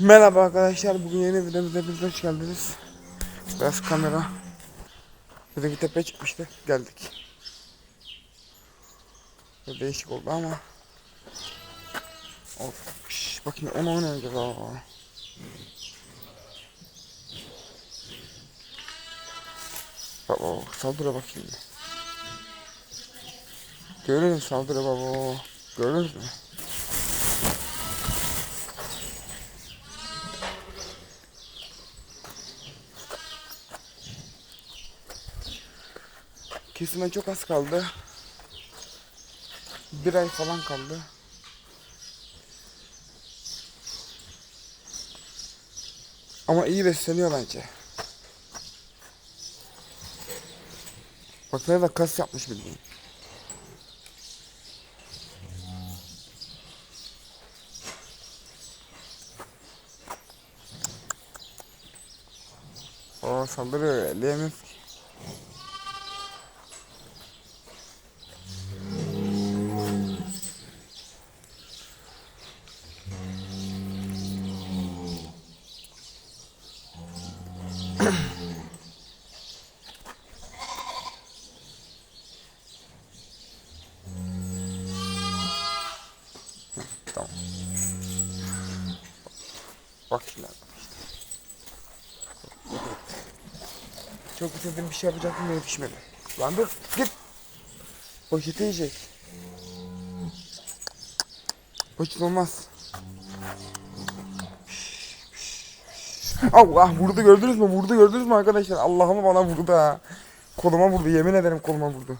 Merhaba arkadaşlar, bugün yeni videomuza hepiniz hoş geldiniz. Biraz kamera. Bizimki tepeye çıkmıştı, geldik. Böyle değişik oldu ama. Of, şş, bakın onu oynayacağız aa. Baba, saldırı bakayım. Görün saldırı baba. Gördünüz mü? Kesime çok az kaldı. Bir ay falan kaldı. Ama iyi besleniyor bence. Bak ne da kas yapmış bildiğin. O saldırıyor elleyemiyoruz Bak şimdi. Çok istediğim bir şey yapacaktım da yetişmedi. Lan dur git. Poşeti yiyecek. Poşet olmaz. Allah vurdu gördünüz mü? Vurdu gördünüz mü arkadaşlar? Allah'ım bana vurdu ha. Koluma vurdu yemin ederim koluma vurdu.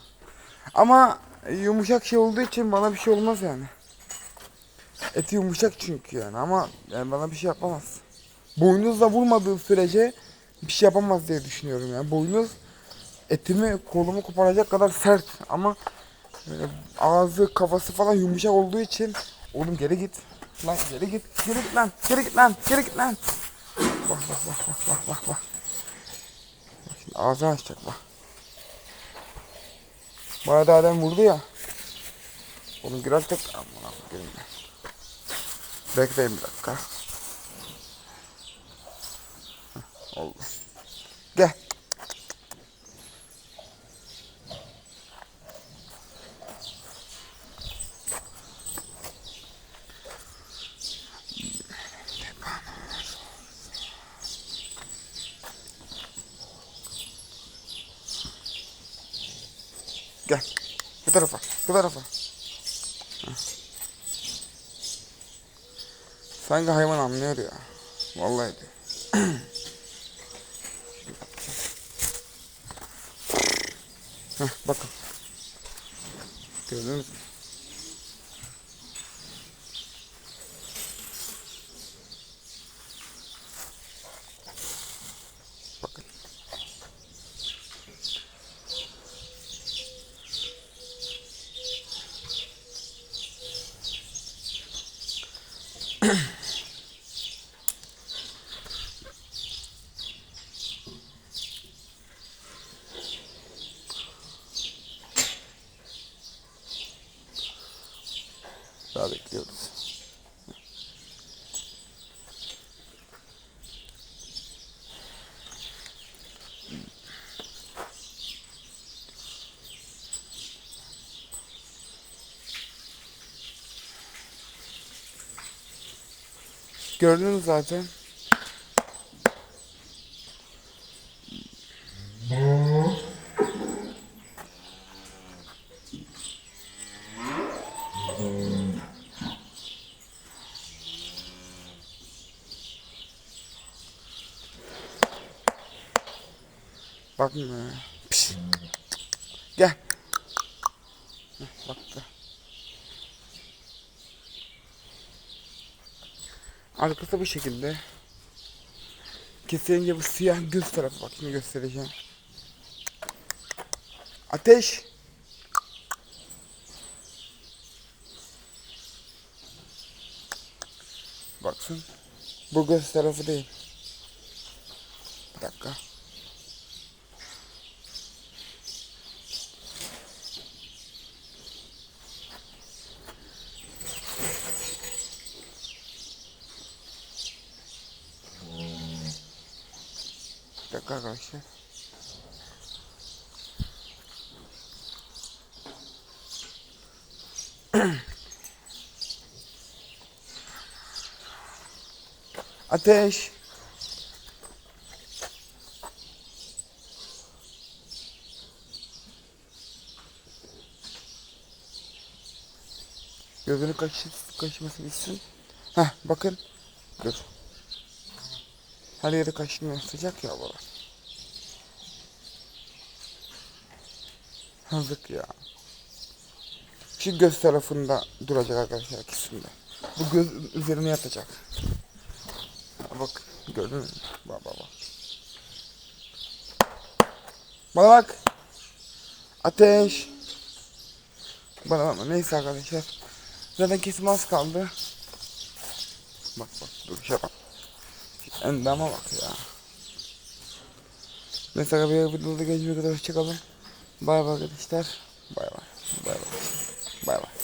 Ama yumuşak şey olduğu için bana bir şey olmaz yani. Eti yumuşak çünkü yani ama yani bana bir şey yapamaz. Boynuzla vurmadığı sürece bir şey yapamaz diye düşünüyorum yani. Boynuz etimi kolumu koparacak kadar sert ama e, ağzı kafası falan yumuşak olduğu için oğlum geri git. Lan geri git. Geri git lan. Geri git lan. Geri git lan. Bak bak bak bak bak bak bak. Bak şimdi ağzı açacak bak. Bana daha adam vurdu ya. Oğlum girer tek. Aman gelin. Bekleyin bir dakika. Heh, Oldu. Gel. Gel. Bu. Sanki hayvan anlıyor ya. Vallahi de. Heh, bakın. Gördünüz mü? Daha bekliyoruz. Gördünüz zaten. Bakma. Pişt. Gel. Heh, Baktı. Arkası bu şekilde. Kesinlikle bu siyah göz tarafı bak şimdi göstereceğim. Ateş. Baksın. Bu göz tarafı değil. Bir dakika. Dakika arkadaşlar. Ateş. Gözünü kaşı, kaşıması bitsin. Heh bakın. Dur. Her yere kaşınıyor. Sıcak ya baba. Hazık ya. Şu göz tarafında duracak arkadaşlar ikisinde. Bu göz üzerine yatacak. Bak gördün mü? Bak bak bak. Bana bak. Ateş. Bana bakma. Neyse arkadaşlar. Zaten kesim az kaldı. Bak bak dur şey bak. Endama bak ya. Neyse arkadaşlar videoda görüşmek üzere hoşçakalın. Bay bay arkadaşlar. Bay bay. Bay bay. Bay bay.